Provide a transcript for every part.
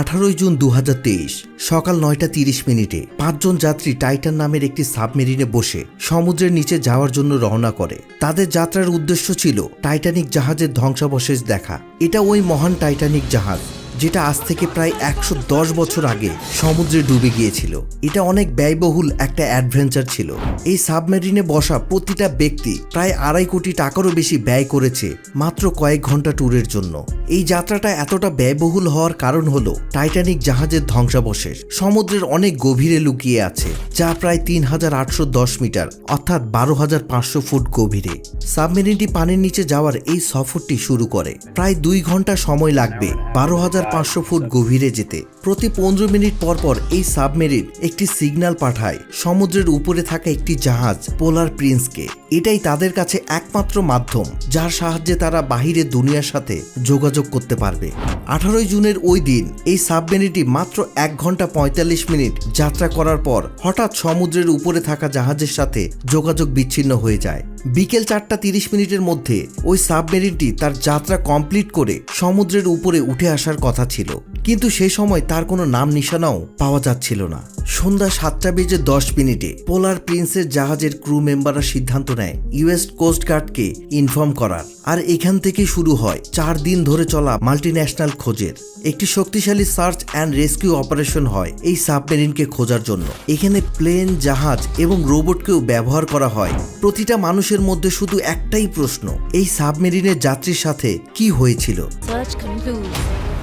আঠারোই জুন দু হাজার তেইশ, সকাল নয়টা তিরিশ মিনিটে পাঁচজন যাত্রী টাইটান নামের একটি সাবমেরিনে বসে সমুদ্রের নিচে যাওয়ার জন্য রওনা করে। তাদের যাত্রার উদ্দেশ্য ছিল টাইটানিক জাহাজের ধ্বংসাবশেষ দেখা। এটা ওই মহান টাইটানিক জাহাজ। যেটা আজ থেকে প্রায় একশো দশ বছর আগে সমুদ্রে ডুবে গিয়েছিল। এটা অনেক ব্যয়বহুল একটা অ্যাডভেঞ্চার ছিল। এই সাবমেরিনে বসা প্রতিটা ব্যক্তি প্রায় আড়াই কোটি টাকারও বেশি ব্যয় করেছে মাত্র কয়েক ঘণ্টা ট্যুরের জন্য। এই যাত্রাটা এতটা ব্যয়বহুল হওয়ার কারণ হলো টাইটানিক জাহাজের ধ্বংসাবশেষ। সমুদ্রের অনেক গভীরে লুকিয়ে আছে, যা প্রায় তিন হাজার আটশো দশ মিটার, অর্থাৎ বারো হাজার পাঁচশো ফুট গভীরে। সাবমেরিনটি পানির নিচে যাওয়ার এই সফরটি শুরু করে। প্রায় দুই ঘণ্টা সময় লাগবে বারো হাজার পাঁচশো ফুট গভীরে যেতে। প্রতি পনেরো মিনিট পর পর এই সাবমেরিন একটি সিগন্যাল পাঠায় সমুদ্রের উপরে থাকা একটি জাহাজ পোলার প্রিন্সকে। এটাই তাদের কাছে একমাত্র মাধ্যম, যার সাহায্যে তারা বাহিরের দুনিয়ার সাথে যোগাযোগ করতে পারবে। আঠারোই জুনের ওই দিন এই সাবমেরিনটি মাত্র এক ঘণ্টা পঁয়তাল্লিশ মিনিট যাত্রা করার পর হঠাৎ সমুদ্রের উপরে থাকা জাহাজের সাথে যোগাযোগ বিচ্ছিন্ন হয়ে যায়। বিকেল চারটা তিরিশ মিনিটের মধ্যে ওই সাবমেরিনটি তার যাত্রা কমপ্লিট করে সমুদ্রের উপরে উঠে আসার কথা ছিল। কিন্তু সে সময় তার কোনো নাম নিশানাও পাওয়া যাচ্ছিল না। সন্ধ্যা সাতটা বেজে দশ মিনিটে পোলার প্রিন্সের জাহাজের ক্রু মেম্বাররা সিদ্ধান্ত নেয় ইউএস কোস্ট গার্ডকে ইনফর্ম করার। আর এখান থেকে শুরু হয় চার দিন ধরে চলা মাল্টিন্যাশনাল খোঁজের। একটি শক্তিশালী সার্চ অ্যান্ড রেস্কিউ অপারেশন হয় এই সাবমেরিনকে খোঁজার জন্য। এখানে প্লেন, জাহাজ এবং রোবটকেও ব্যবহার করা হয়। প্রতিটা মানুষের মধ্যে শুধু একটাই প্রশ্ন, এই সাবমেরিনের যাত্রীর সাথে কি হয়েছিল? Concludes.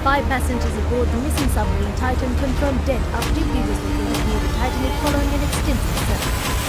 Five passengers aboard the missing submarine Titan confirmed dead after was located near the Titanic following an extensive search.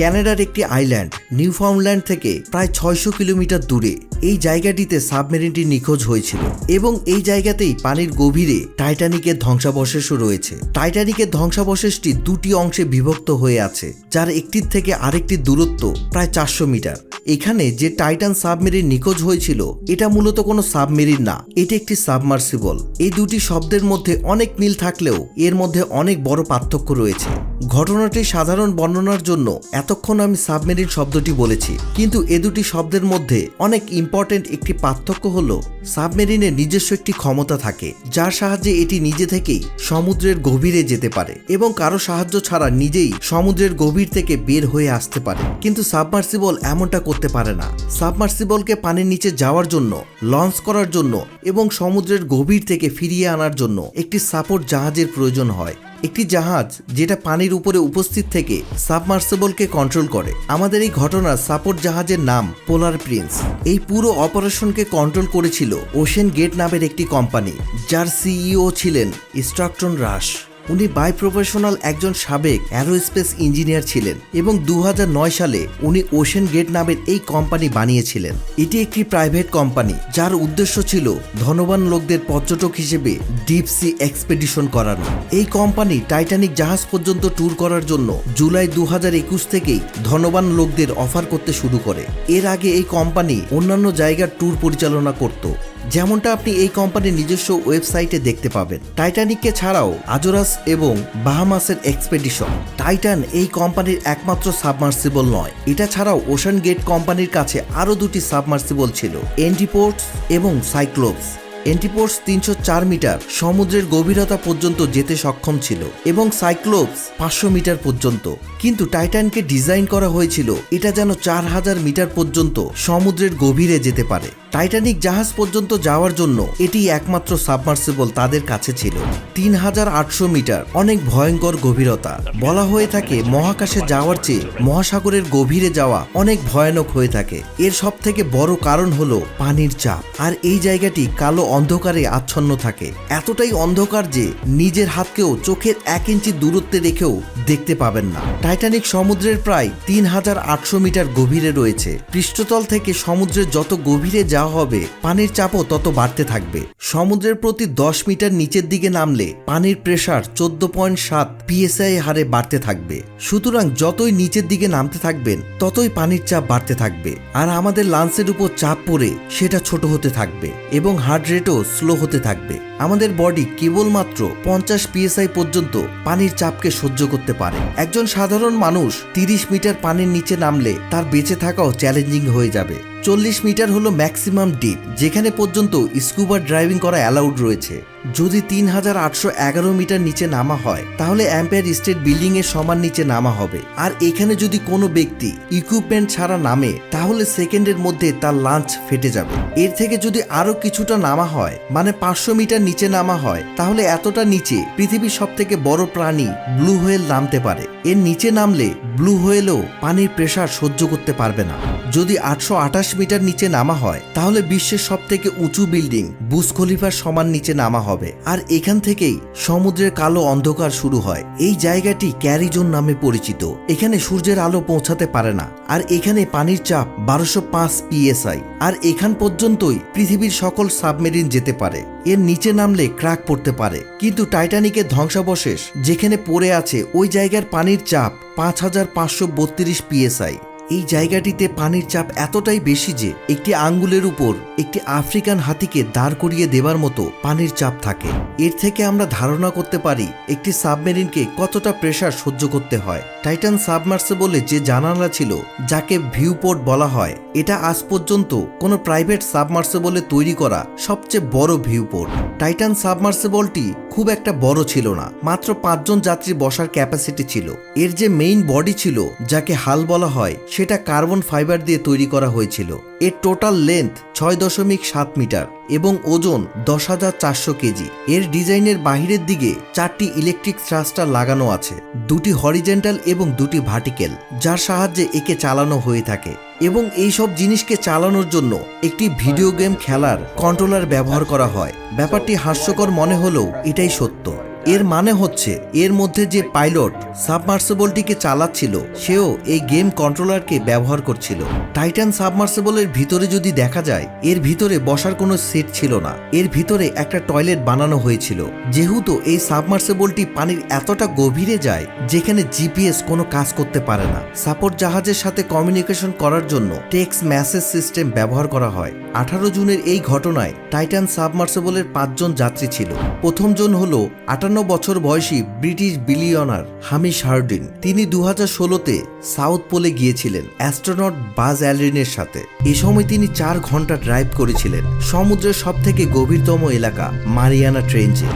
ক্যানাডার একটি আইল্যান্ড, নিউফাউন্ডল্যান্ড থেকে প্রায় ছয়শো কিলোমিটার দূরে। এই জায়গাটিতে সাবমেরিনটি নিখোঁজ হয়েছিল এবং এই জায়গাতেই পানির গভীরে টাইটানিকের ধ্বংসাবশেষও রয়েছে। টাইটানিকের ধ্বংসাবশেষটি দুটি অংশে বিভক্ত হয়ে আছে, যার একটির থেকে আরেকটির দূরত্ব প্রায় চারশো মিটার। এখানে যে টাইটান সাবমেরিন নিখোঁজ হয়েছিল, এটা মূলত কোনো সাবমেরিন না, এটি একটি সাবমার্সিবল। এই দুটি শব্দের মধ্যে অনেক মিল থাকলেও এর মধ্যে অনেক বড় পার্থক্য রয়েছে। ঘটনাটি সাধারণ বর্ণনার জন্য এতক্ষণ আমি সাবমেরিন শব্দটি বলেছি, কিন্তু এ দুটি শব্দের মধ্যে অনেক ইম্পর্টেন্ট একটি পার্থক্য হলো সাবমেরিনের নিজস্ব একটি ক্ষমতা থাকে, যার সাহায্যে এটি নিজে থেকেই সমুদ্রের গভীরে যেতে পারে এবং কারও সাহায্য ছাড়া নিজেই সমুদ্রের গভীর থেকে বের হয়ে আসতে পারে। কিন্তু সাবমার্সিবল এমনটা করতে পারে না। সাবমার্সিবলকে পানির নিচে যাওয়ার জন্য, লঞ্চ করার জন্য এবং সমুদ্রের গভীর থেকে ফিরিয়ে আনার জন্য একটি সাপোর্ট জাহাজের প্রয়োজন হয়। একটি জাহাজ যেটা পানির উপরে উপস্থিত থেকে সাবমার্সেবলকে কন্ট্রোল করে। আমাদের এই ঘটনার সাপোর্ট জাহাজের নাম পোলার প্রিন্স এই পুরো অপারেশনকে কন্ট্রোল করেছিল ওশেন গেট নামের একটি কোম্পানি যার সিইও ছিলেন স্ট্রাকটন রাশ উনি বাই প্রফেশনাল একজন সাবেক অ্যারোস্পেস ইঞ্জিনিয়ার ছিলেন এবং দু হাজার নয় সালে উনি ওশেন গেট নামের এই কোম্পানি বানিয়েছিলেন। এটি একটি প্রাইভেট কোম্পানি যার উদ্দেশ্য ছিল ধনবান লোকদের পর্যটক হিসেবে ডিপ সি এক্সপেডিশন করানো। এই কোম্পানি টাইটানিক জাহাজ পর্যন্ত ট্যুর করার জন্য জুলাই দু একুশ থেকেই ধনবান লোকদের অফার করতে শুরু করে। এর আগে এই কোম্পানি অন্যান্য জায়গার ট্যুর পরিচালনা করত। যেমনটা আপনি এই কোম্পানির নিজস্ব ওয়েবসাইটে দেখতে পাবেন। টাইটানিককে ছাড়াও আজোরাস এবং বাহামাসের এক্সপেডিশন। টাইটান এই কোম্পানির একমাত্র সাবমার্সিবল নয়। এটা ছাড়াও ওশান গেট কোম্পানির কাছে আরও দুটি সাবমার্সিবল ছিল। এন্ডিপোর্টস এবং সাইক্লোপস এন্টিপোর্টস তিনশো চার মিটার সমুদ্রের গভীরতা পর্যন্ত যেতে সক্ষম ছিল এবং সাইক্লোপস পাঁচশো মিটার পর্যন্ত। কিন্তু টাইটানকে ডিজাইন করা হয়েছিল এটা যেন চার হাজার মিটার পর্যন্ত সমুদ্রের গভীরে যেতে পারে। টাইটানিক জাহাজ পর্যন্ত যাওয়ার জন্য এটি একমাত্র সাবমার্সিবল তাদের কাছে ছিল। তিন হাজার আটশো মিটার অনেক ভয়ঙ্কর গভীরতা। বলা হয়ে থাকে মহাকাশে যাওয়ার চেয়ে মহাসাগরের গভীরে যাওয়া অনেক ভয়ানক হয়ে থাকে। এর সব থেকে বড় কারণ হলো পানির চাপ। আর এই জায়গাটি কালো অন্ধকারে আচ্ছন্ন থাকে। এতটাই অন্ধকার যে নিজের হাতকেও চোখের এক ইঞ্চি দূরত্বে রেখেও দেখতে পাবেন না। টাইটানিক সমুদ্রের প্রায় তিন হাজার আটশো মিটার গভীরে রয়েছে। পৃষ্ঠতল থেকে সমুদ্রের যত গভীরে যাওয়া হবে, পানির চাপও তত বাড়তে থাকবে। সমুদ্রের প্রতি দশ মিটার নিচের দিকে নামলে পানির প্রেসার চোদ্দ পয়েন্ট সাত পিএসআই হারে বাড়তে থাকবে। সুতরাং যতই নিচের দিকে নামতে থাকবেন, ততই পানির চাপ বাড়তে থাকবে। আর আমাদের লান্সের উপর চাপ পড়ে সেটা ছোট হতে থাকবে এবং হার্ট রেটও স্লো হতে থাকবে। আমাদের বডি কেবলমাত্র পঞ্চাশ পিএসআই পর্যন্ত পানির চাপকে সহ্য করতে পারে। একজন সাধারণ মানুষ তিরিশ মিটার পানির নিচে নামলে তার বেঁচে থাকাও চ্যালেঞ্জিং হয়ে যাবে। চল্লিশ মিটার হলো ম্যাক্সিমাম ডিপ যেখানে পর্যন্ত স্কুবার ড্রাইভিং করা অ্যালাউড রয়েছে। যদি তিন হাজার আটশো এগারো মিটার নিচে নামা হয়, তাহলে অ্যাম্পায়ার স্টেট বিল্ডিং এর সমান নিচে নামা হবে। আর এখানে যদি কোনো ব্যক্তি ইকুইপমেন্ট ছাড়া নামে, তাহলে সেকেন্ডের মধ্যে তার লাঞ্চ ফেটে যাবে। এর থেকে যদি আরও কিছুটা নামা হয় মানে পাঁচশো মিটার নিচে নামা হয়, তাহলে এতটা নিচে পৃথিবীর সব থেকে বড় প্রাণী ব্লু হোয়েল নামতে পারে। এর নিচে নামলে ব্লু হোয়েলও পানির প্রেসার সহ্য করতে পারবে না। যদি আটশো আঠাশ মিটার নিচে নামা হয়, তাহলে বিশ্বের সব থেকে উঁচু বিল্ডিং বুস খলিফার সমান নিচে নামা হবে। আর এখান থেকেই সমুদ্রের কালো অন্ধকার শুরু হয়। এই জায়গাটি ক্যারিজোন নামে পরিচিত। এখানে সূর্যের আলো পৌঁছাতে পারে না। আর এখানে পানির চাপ বারোশো পাঁচ পিএসআই আর এখান পর্যন্তই পৃথিবীর সকল সাবমেরিন যেতে পারে। এর নিচে নামলে ক্রাক পড়তে পারে। কিন্তু টাইটানিকের ধ্বংসাবশেষ, যেখানে পড়ে আছে ওই জায়গার পানির চাপ পাঁচ হাজার পাঁচশো বত্রিশ পিএসআই। এই জায়গাটিতে পানির চাপ এতটাই বেশি যে, একটি আঙ্গুলের উপর একটি আফ্রিকান হাতিকে দাঁড় করিয়ে দেবার মতো পানির চাপ থাকে। এর থেকে আমরা ধারণা করতে পারি, একটি সাবমেরিনকে কতটা প্রেসার সহ্য করতে হয়। টাইটান সাবমার্সেবলে যে জানালা ছিল, যাকে ভিউপোর্ট বলা হয়, এটা আজ পর্যন্ত কোনো প্রাইভেট সাবমার্সেবলে তৈরি করা সবচেয়ে বড় ভিউপোর্ট। টাইটান সাবমার্সেবলটি খুব একটা বড় ছিল না, মাত্র পাঁচজন যাত্রী বসার ক্যাপাসিটি ছিল। এর যে মেইন বডি ছিল, যাকে হাল বলা হয়, সেটা কার্বন ফাইবার দিয়ে তৈরি করা হয়েছিল। এর টোটাল লেন্থ ছয় দশমিক সাত মিটার। এবং ওজন দশ হাজার চারশো কেজি। এর ডিজাইনের বাহিরের দিকে চারটি ইলেকট্রিক থ্রাস্টার লাগানো আছে, দুটি হরিজেন্টাল এবং দুটি ভার্টিক্যাল, যার সাহায্যে একে চালানো হয়ে থাকে। এবং এই সব জিনিসকে চালানোর জন্য একটি ভিডিও গেম খেলার কন্ট্রোলার ব্যবহার করা হয়। ব্যাপারটি হাস্যকর মনে হলেও এটাই সত্য। এর মানে হচ্ছে, এর মধ্যে যে পাইলট সাবমার্সেবলটিকে চালাচ্ছিল, সেও এই গেম কন্ট্রোলারকে ব্যবহার করছিল। টাইটান সাবমার্সেবলের ভিতরে যদি দেখা যায়, এর ভিতরে বসার কোনো সেট ছিল না। এর ভিতরে একটা টয়লেট বানানো হয়েছিল। যেহেতু এই সাবমার্সেবলটি পানির এতটা গভীরে যায়, যেখানে জিপিএস কোনো কাজ করতে পারে না। সাপোর্ট জাহাজের সাথে কমিউনিকেশন করার জন্য টেক্স মেসেজ সিস্টেম ব্যবহার করা হয়। আঠারো জুনের এই ঘটনায় টাইটান সাবমার্সেবলের পাঁচজন যাত্রী ছিল। প্রথম জন হলো আটান্ন বছর বয়সী ব্রিটিশ বিলিয়নার হামিশ হার্ডিন, তিনি দু হাজার ষোলোতে সাউথ পোলে গিয়েছিলেন, অ্যাস্ট্রোনট বাজ অ্যালরিনের সাথে। এ সময় তিনি চার ঘণ্টা ড্রাইভ করেছিলেন। সমুদ্রের সব থেকে গভীরতম এলাকা মারিয়ানা ট্রেঞ্চে।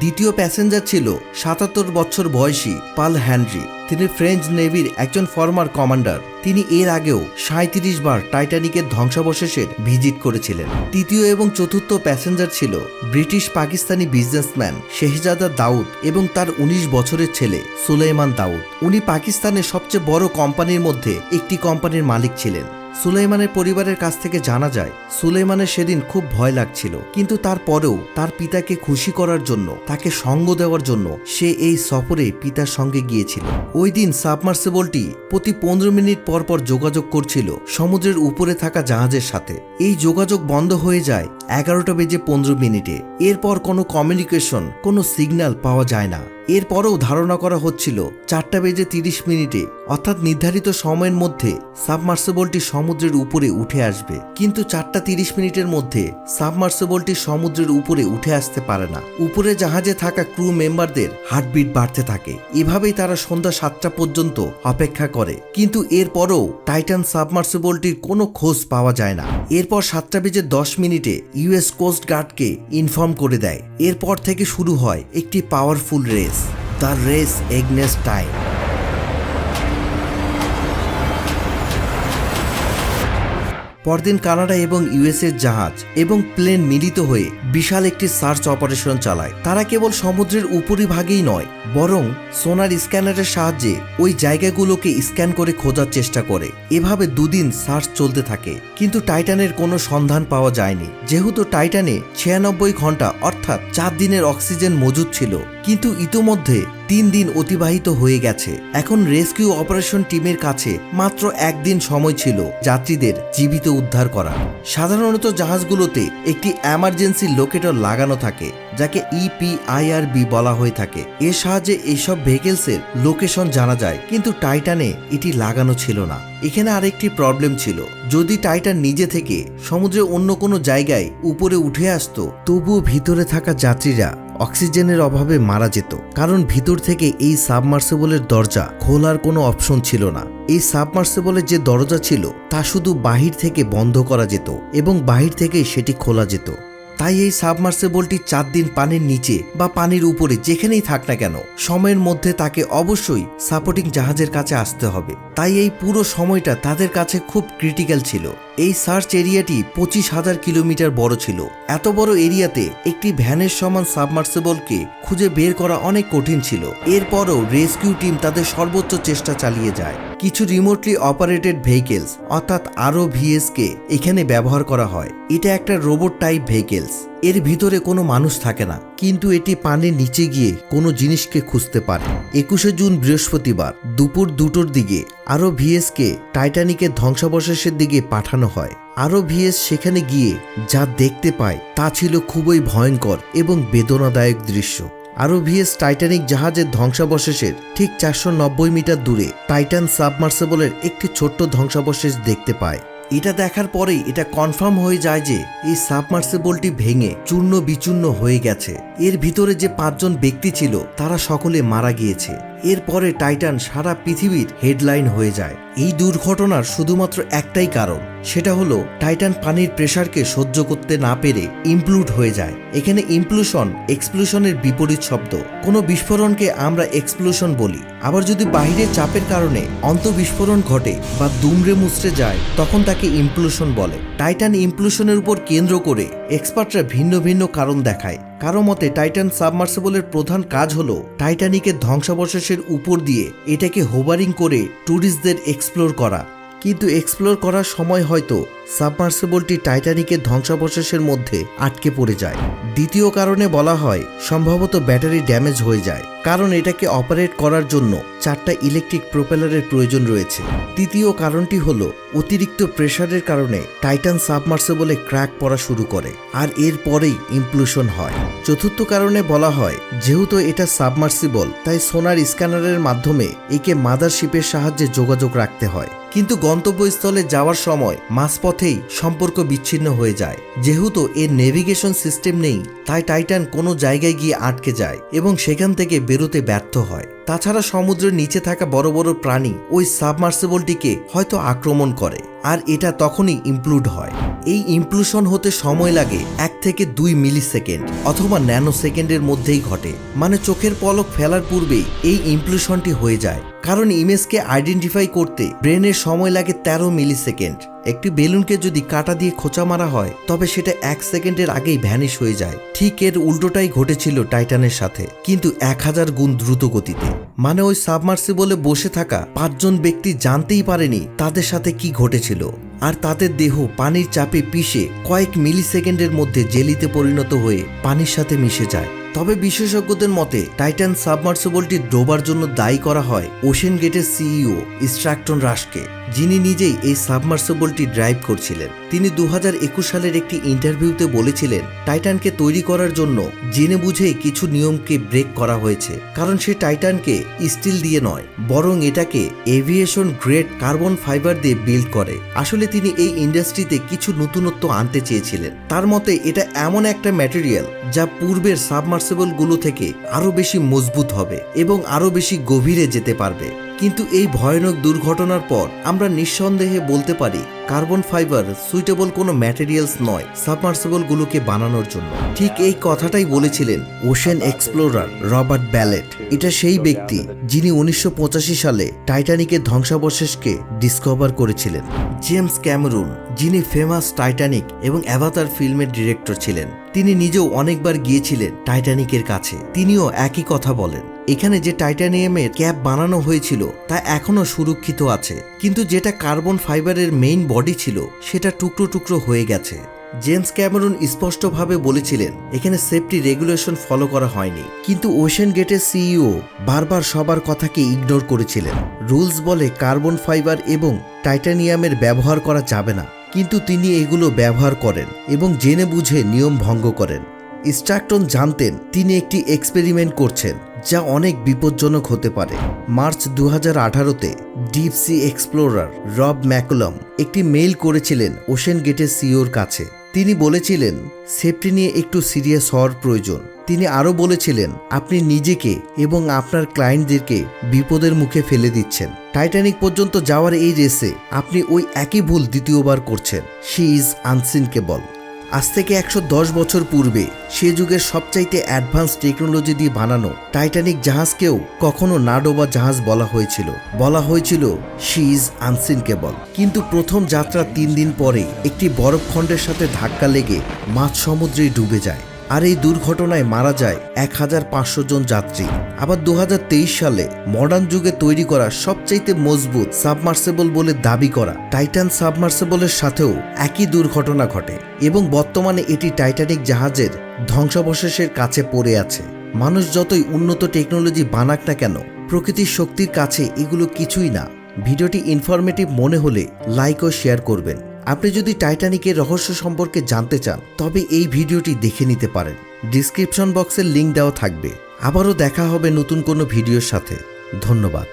দ্বিতীয় প্যাসেঞ্জার ছিল সাতাত্তর বছর বয়সী পাল হ্যানরি। তিনি ফ্রেঞ্চ নেভির একজন ফর্মার কমান্ডার। তিনি এর আগেও সাঁত্রিশ বার টাইটানিকের ধ্বংসাবশেষের ভিজিট করেছিলেন। তৃতীয় এবং চতুর্থ প্যাসেঞ্জার ছিল ব্রিটিশ পাকিস্তানি বিজনেসম্যান শেহজাদা দাউদ এবং তার ১৯ বছরের ছেলে সুলাইমান দাউদ। উনি পাকিস্তানের সবচেয়ে বড় কোম্পানির মধ্যে একটি কোম্পানির মালিক ছিলেন। সুলাইমানের পরিবারের কাছ থেকে জানা যায়, সুলাইমানের সেদিন খুব ভয় লাগছিল। কিন্তু তারপরেও তার পিতাকে খুশি করার জন্য, তাকে সঙ্গ দেওয়ার জন্য সে এই সফরে পিতার সঙ্গে গিয়েছিল। ওই দিন সাবমার্সেবলটি প্রতি পনেরো মিনিট পর পর যোগাযোগ করছিল সমুদ্রের উপরে থাকা জাহাজের সাথে। এই যোগাযোগ বন্ধ হয়ে যায় এগারোটা বেজে পনেরো মিনিটে। এরপর কোনো কমিউনিকেশন, কোনো সিগন্যাল পাওয়া যায় না। এরপরেও ধারণা করা হচ্ছিল চারটা বেজে তিরিশ মিনিটে, অর্থাৎ নির্ধারিত সময়ের মধ্যে সাবমার্সেবলটি সমুদ্রের উপরে উঠে আসবে। কিন্তু চারটা তিরিশ মিনিটের মধ্যে সাবমার্সেবলটি সমুদ্রের উপরে উঠে আসতে পারে না। উপরে জাহাজে থাকা ক্রু মেম্বারদের হার্টবিট বাড়তে থাকে। এভাবেই তারা সন্ধ্যা সাতটা পর্যন্ত অপেক্ষা করে। কিন্তু এরপরও টাইটান সাবমার্সেবলটির কোনো খোঁজ পাওয়া যায় না। এরপর সাতটা বেজে দশ মিনিটে ইউএস কোস্ট গার্ডকে ইনফর্ম করে দেয়। এরপর থেকে শুরু হয় একটি powerful race. The race against time পরদিন কানাডা এবং ইউএসএর জাহাজ এবং প্লেন মিলিত হয়ে বিশাল একটি সার্চ অপারেশন চালায়। তারা কেবল সমুদ্রের উপরিভাগেই নয়, বরং সোনার স্ক্যানারের সাহায্যে ওই জায়গাগুলোকে স্ক্যান করে খোঁজার চেষ্টা করে। এভাবে দুদিন সার্চ চলতে থাকে, কিন্তু টাইটানের কোনো সন্ধান পাওয়া যায়নি। যেহেতু টাইটানে ছিয়ানব্বই ঘণ্টা অর্থাৎ চার দিনের অক্সিজেন মজুদ ছিল কিন্তু ইতোমধ্যে তিন দিন অতিবাহিত হয়ে গেছে। এখন রেস্কিউ অপারেশন টিমের কাছে মাত্র একদিন সময় ছিল যাত্রীদের জীবিত উদ্ধার করা সাধারণত জাহাজগুলোতে একটি এমার্জেন্সি লোকেটর লাগানো থাকে, যাকে E ইপিআইআরবি বলা হয়ে থাকে। এর সাহায্যে এইসব ভেহিকেলসের লোকেশন জানা যায়, কিন্তু টাইটানে এটি লাগানো ছিল না। এখানে আরেকটি প্রবলেম ছিল, যদি টাইটান নিজে থেকে সমুদ্রে অন্য কোনো জায়গায় উপরে উঠে আসতো, তবুও ভিতরে থাকা যাত্রীরা অক্সিজেনের অভাবে মারা যেত। কারণ ভিতর থেকে এই সাবমার্সেবলের দরজা খোলার কোনো অপশন ছিল না। এই সাবমার্সেবলের যে দরজা ছিল, তা শুধু বাহির থেকে বন্ধ করা যেত এবং বাহির থেকেই সেটি খোলা যেত। তাই এই সাবমার্সেবলটি চার দিন পানির নিচে বা পানির উপরে যেখানেই থাক না কেন, সময়ের মধ্যে তাকে অবশ্যই সাপোর্টিং জাহাজের কাছে আসতে হবে। তাই এই পুরো সময়টা তাদের কাছে খুব ক্রিটিক্যাল ছিল। এই সার্চ এরিয়াটি পঁচিশ হাজার কিলোমিটার বড় ছিল। এত বড় এরিয়াতে একটি ভ্যানের সমান সাবমার্সেবলকে খুঁজে বের করা অনেক কঠিন ছিল। এরপরও রেস্কিউ টিম তাদের সর্বোচ্চ চেষ্টা চালিয়ে যায়। কিছু রিমোটলি অপারেটেড ভেহিকেলস অর্থাৎ আরও ভিএসকে এখানে ব্যবহার করা হয়। এটা একটা রোবট টাইপ ভেহিকেলস এর ভিতরে কোনো মানুষ থাকে না, কিন্তু এটি পানির নিচে গিয়ে কোনো জিনিসকে খুঁজতে পারে। একুশে জুন বৃহস্পতিবার, দুপুর দুটোর দিকে আরও ভিএসকে টাইটানিকের ধ্বংসাবশেষের দিকে পাঠানো হয়। আরও ভিএস সেখানে গিয়ে যা দেখতে পায় তা ছিল খুবই ভয়ঙ্কর এবং বেদনাদায়ক দৃশ্য। আরও ভিএস টাইটানিক জাহাজের ধ্বংসাবশেষের ঠিক চারশো নব্বই মিটার দূরে টাইটান সাবমার্সেবলের একটি ছোট্ট ধ্বংসাবশেষ দেখতে পায়। এটা দেখার পরেই এটা কনফার্ম হয়ে যায় যে এই সাবমার্সেবলটি ভেঙে চূর্ণ বিচূর্ণ হয়ে গেছে। এর ভিতরে যে পাঁচজন ব্যক্তি ছিল, তারা সকলে মারা গিয়েছে। এরপরে টাইটান সারা পৃথিবীর হেডলাইন হয়ে যায়। এই দুর্ঘটনার শুধুমাত্র একটাই কারণ, সেটা হলো টাইটান পানির প্রেশারকে সহ্য করতে না পেরে ইমপ্লুড হয়ে যায়। এখানে ইমপ্লুশন এক্সপ্লোশনের বিপরীত শব্দ। কোনো বিস্ফোরণকে আমরা এক্সপ্লোশন বলি। আবার যদি বাহিরে চাপের কারণে অন্তঃবিস্ফোরণ ঘটে বা দুমড়ে মুচড়ে যায়, তখন তাকে ইমপ্লুশন বলে। টাইটান ইমপ্লুশনের উপর কেন্দ্র করে এক্সপার্টরা ভিন্ন ভিন্ন কারণ দেখায়। কারও মতে, টাইটান সাবমার্সেবলের প্রধান কাজ হলো টাইটানিকের ধ্বংসাবশেষের উপর দিয়ে এটাকে হোবারিং করে ট্যুরিস্টদের এক্সপ্লোর করা। কিন্তু এক্সপ্লোর করার সময় হয়তো সাবমার্সিবলটি টাইটানিকের ধ্বংসাবশেষের মধ্যে আটকে পড়ে যায়। দ্বিতীয় কারণে বলা হয়, সম্ভবত ব্যাটারি ড্যামেজ হয়ে যায়, কারণ এটাকে অপারেট করার জন্য চারটা ইলেকট্রিক প্রোপেলারের প্রয়োজন রয়েছে। তৃতীয় কারণটি হলো, অতিরিক্ত প্রেসারের কারণে টাইটান সাবমার্সিবলে ক্র্যাক পড়া শুরু করে, আর এর পরেই ইমপ্লুশন হয়। চতুর্থ কারণে বলা হয়, যেহেতু এটা সাবমার্সিবল, তাই সোনার স্ক্যানারের মাধ্যমে একে মাদারশিপের সাহায্যে যোগাযোগ রাখতে হয়। কিন্তু গন্তব্যস্থলে যাওয়ার সময় মাঝপথেই সম্পর্ক বিচ্ছিন্ন হয়ে যায়। যেহেতু এর নেভিগেশন সিস্টেম নেই, তাই টাইটান কোনো জায়গায় গিয়ে আটকে যায় এবং সেখান থেকে বেরোতে ব্যর্থ হয়। তাছাড়া সমুদ্রের নিচে থাকা বড় বড় প্রাণী ওই সাবমার্সিবলটিকে হয়তো আক্রমণ করে, আর এটা তখনই ইমপ্লুড হয়। এই ইমপ্লুশন হতে সময় লাগে এক থেকে দুই মিলি সেকেন্ড অথবা ন্যানো সেকেন্ডের মধ্যেই ঘটে। মানে চোখের পলক ফেলার পূর্বেই এই ইমপ্লুশনটি হয়ে যায়। কারণ ইমেজকে আইডেন্টিফাই করতে ব্রেনের সময় লাগে তেরো মিলি সেকেন্ড একটি বেলুনকে যদি কাটা দিয়ে খোঁচা মারা হয়, তবে সেটা এক সেকেন্ডের আগেই ভ্যানিশ হয়ে যায়। ঠিক এর উল্টোটাই ঘটেছিল টাইটানের সাথে, কিন্তু এক হাজার গুণ দ্রুত গতিতে। মানে ওই সাবমার্সিবলে বসে থাকা পাঁচজন ব্যক্তি জানতেই পারেনি তাদের সাথে কি ঘটেছিল। আর তাদের দেহ পানির চাপে পিষে কয়েক মিলি সেকেন্ডের মধ্যে জেলিতে পরিণত হয়ে পানির সাথে মিশে যায়। তবে বিশেষজ্ঞদের মতে টাইটান সাবমার্সিবলটি ডোবার জন্য দায়ী করা হয় ওশেন গেটের সিইও ইস্ট্রাক্টন রাশকে যিনি নিজেই এই সাবমার্সিবলটি ড্রাইভ করছিলেন। তিনি দুহাজার একুশ সালের একটি ইন্টারভিউতে বলেছিলেন টাইটানকে তৈরি করার জন্য জেনে বুঝে কিছু নিয়মকে ব্রেক করা হয়েছে, কারণ সে টাইটানকে স্টিল দিয়ে নয়, বরং এটাকে এভিয়েশন গ্রেড কার্বন ফাইবার দিয়ে বিল্ড করে। আসলে তিনি এই ইন্ডাস্ট্রিতে কিছু নতুনত্ব আনতে চেয়েছিলেন। তার মতে, এটা এমন একটা ম্যাটেরিয়াল যা পূর্বের সাবমার্সিবলগুলো থেকে আরও বেশি মজবুত হবে এবং আরও বেশি গভীরে যেতে পারবে। কিন্তু এই ভয়ানক দুর্ঘটনার পর আমরা নিঃসন্দেহে বলতে পারি, কার্বন ফাইবার সুইটেবল কোনো ম্যাটেরিয়ালস নয় সাবমার্সিবলগুলোকে বানানোর জন্য। ঠিক এই কথাটাই বলেছিলেন ওশেন এক্সপ্লোরার রবার্ট ব্যালেট এটা সেই ব্যক্তি যিনি উনিশশো পঁচাশি সালে টাইটানিকের ধ্বংসাবশেষকে ডিসকভার করেছিলেন। জেমস ক্যামেরুন যিনি ফেমাস টাইটানিক এবং অ্যাভাতার ফিল্মের ডিরেক্টর ছিলেন। তিনি নিজেও অনেকবার গিয়েছিলেন টাইটানিকের কাছে। তিনিও একই কথা বলেন। এখানে যে টাইটানিয়ামের ক্যাপ বানানো হয়েছিল, তা এখনও সুরক্ষিত আছে। কিন্তু যেটা কার্বন ফাইবারের মেইন বডি ছিল, সেটা টুকরো টুকরো হয়ে গেছে। জেমস ক্যামেরুন স্পষ্টভাবে বলেছিলেন, এখানে সেফটি রেগুলেশন ফলো করা হয়নি। কিন্তু ওশেন গেটের সিইও বারবার সবার কথাকে ইগনোর করেছিলেন। রুলস বলে কার্বন ফাইবার এবং টাইটানিয়ামের ব্যবহার করা যাবে না। কিন্তু তিনি এগুলো ব্যবহার করেন এবং জেনে বুঝে নিয়ম ভঙ্গ করেন। স্ট্রাকটন জানতেন তিনি একটি এক্সপেরিমেন্ট করছেন, যা অনেক বিপজ্জনক হতে পারে। মার্চ দু হাজার আঠারোতে ডিপ সি এক্সপ্লোরার রব ম্যাকুলম একটি মেইল করেছিলেন ওশেন গেটের সিওর কাছে। তিনি বলেছিলেন, সেফটি নিয়ে একটু সিরিয়াস হওয়ার প্রয়োজন। তিনি আরও বলেছিলেন, আপনি নিজেকে এবং আপনার ক্লায়েন্টদেরকে বিপদের মুখে ফেলে দিচ্ছেন। টাইটানিক পর্যন্ত যাওয়ার এই রেসে আপনি ওই একই ভুল দ্বিতীয়বার করছেন। শি ইজ আনসিনকেবল আজ থেকে একশো দশ বছর পূর্বে সে যুগের সবচাইতে অ্যাডভান্স টেকনোলজি দিয়ে বানানো টাইটানিক জাহাজকেও কখনো না ডোবা জাহাজ বলা হয়েছিল। বলা হয়েছিল শি ইজ আনসিনকেবল কিন্তু প্রথম যাত্রার তিন দিন পরে একটি বরফখণ্ডের সাথে ধাক্কা লেগে মাছ সমুদ্রে ডুবে যায়। আর এই দুর্ঘটনায় মারা যায় এক হাজার পাঁচশো জন যাত্রী। আবার দু হাজার তেইশ সালে মডার্ন যুগে তৈরি করা সবচাইতে মজবুত সাবমার্সেবল বলে দাবি করা টাইটান সাবমার্সেবলের সাথেও একই দুর্ঘটনা ঘটে এবং বর্তমানে এটি টাইটানিক জাহাজের ধ্বংসাবশেষের কাছে পড়ে আছে। মানুষ যতই উন্নত টেকনোলজি বানাক না কেন, প্রকৃতির শক্তির কাছে এগুলো কিছুই না। ভিডিওটি ইনফরমেটিভ মনে হলে লাইক ও শেয়ার করবেন। আপনি যদি টাইটানিকের রহস্য সম্পর্কে জানতে চান, তবে এই ভিডিওটি দেখে নিতে পারেন। ডিসক্রিপশন বক্সের লিঙ্ক দেওয়া থাকবে। আবারও দেখা হবে নতুন কোনো ভিডিওর সাথে। ধন্যবাদ।